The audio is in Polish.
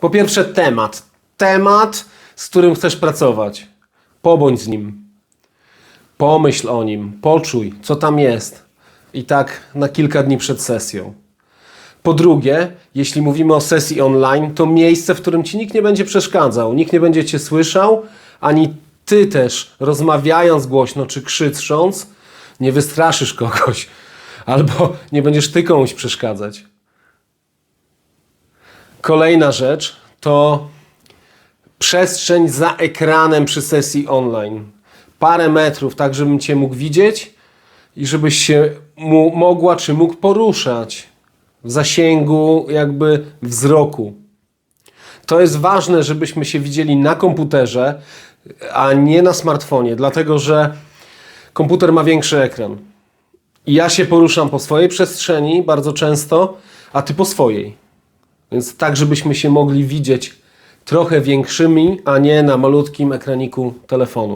Po pierwsze temat. Temat, z którym chcesz pracować. Pobądź z nim. Pomyśl o nim, poczuj, co tam jest. I tak na kilka dni przed sesją. Po drugie, jeśli mówimy o sesji online, to miejsce, w którym ci nikt nie będzie przeszkadzał, nikt nie będzie cię słyszał, ani ty też rozmawiając głośno czy krzycząc, nie wystraszysz kogoś, albo nie będziesz ty komuś przeszkadzać. Kolejna rzecz to przestrzeń za ekranem przy sesji online. Parę metrów, tak żebym Cię mógł widzieć i żebyś się mu, mogła czy mógł poruszać w zasięgu jakby wzroku. To jest ważne, żebyśmy się widzieli na komputerze, a nie na smartfonie, dlatego że komputer ma większy ekran. I ja się poruszam po swojej przestrzeni bardzo często, a Ty po swojej. Więc tak, żebyśmy się mogli widzieć trochę większymi, a nie na malutkim ekraniku telefonu.